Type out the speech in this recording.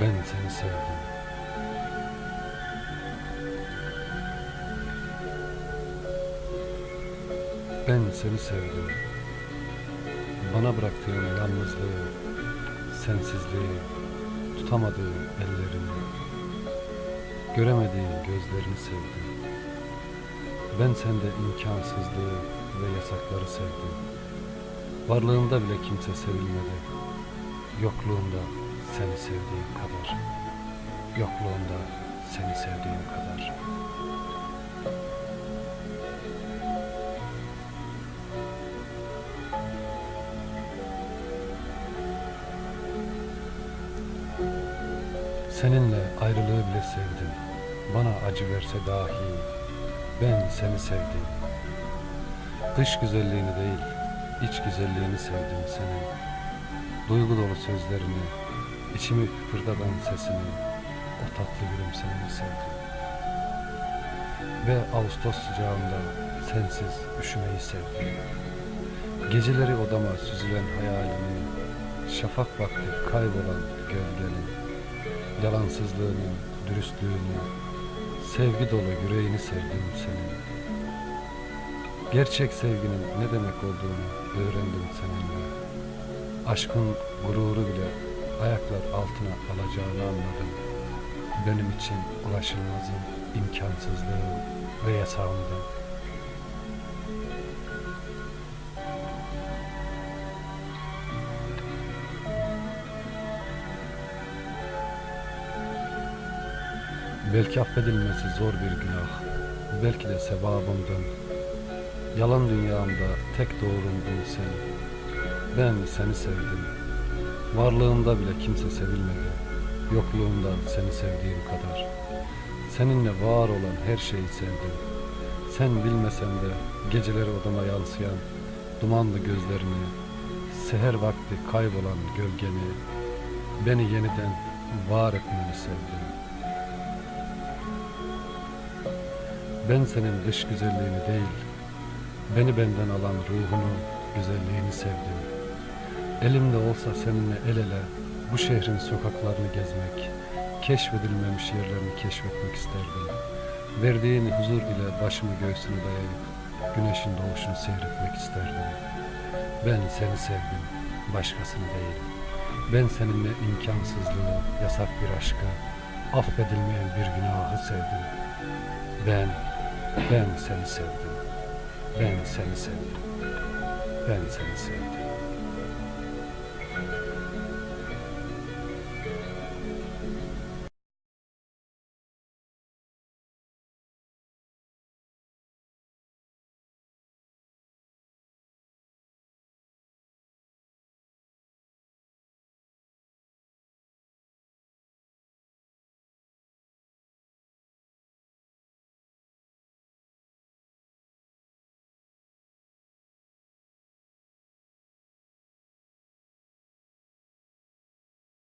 Ben seni sevdim. Ben seni sevdim. Bana bıraktığın yalnızlığı, sensizliği, tutamadığım ellerini, göremediğim gözlerini sevdim. Ben sende imkansızlığı ve yasakları sevdim. Varlığında bile kimse sevilmedi. Yokluğunda seni sevdiğim kadar. Yokluğunda seni sevdiğim kadar. Seninle ayrılığı bile sevdim. Bana acı verse dahi ben seni sevdim. Dış güzelliğini değil, iç güzelliğini sevdim senin. Duygu dolu sözlerini, içimi kıpırdatan sesini, o tatlı gülümsemeni sevdim. Ve Ağustos sıcağında sensiz üşümeyi sevdim. Geceleri odama süzülen hayalini, şafak vakti kaybolan gölgeni, yalansızlığını, dürüstlüğünü, sevgi dolu yüreğini sevdim senin. Gerçek sevginin ne demek olduğunu öğrendim seninle. Aşkın gururu bile ayaklar altına alacağını anladım. Benim için ulaşılmazın imkansızlığı ve yasağımdı. Belki affedilmesi zor bir günah. Belki de sevabımdın. Yalan dünyamda tek doğrumdun sen. Ben seni sevdim. Varlığında bile kimse sevilmedi. Yokluğunda seni sevdiğim kadar. Seninle var olan her şeyi sevdim. Sen bilmesen de geceleri odama yansıyan dumanlı gözlerini, seher vakti kaybolan gölgeni, beni yeniden var etmeni sevdim. Ben senin dış güzelliğini değil, beni benden alan ruhunu, güzelliğini sevdim. Elimde olsa seninle el ele bu şehrin sokaklarını gezmek, keşfedilmemiş yerlerini keşfetmek isterdim. Verdiğin huzur ile başımı göğsüne dayayıp güneşin doğuşunu seyretmek isterdim. Ben seni sevdim, başkasını değil. Ben seninle imkansızlığı, yasak bir aşkı, affedilmeyen bir günahı sevdim. Ben, ben seni sevdim. Ben seni sevdim. Ben seni sevdim.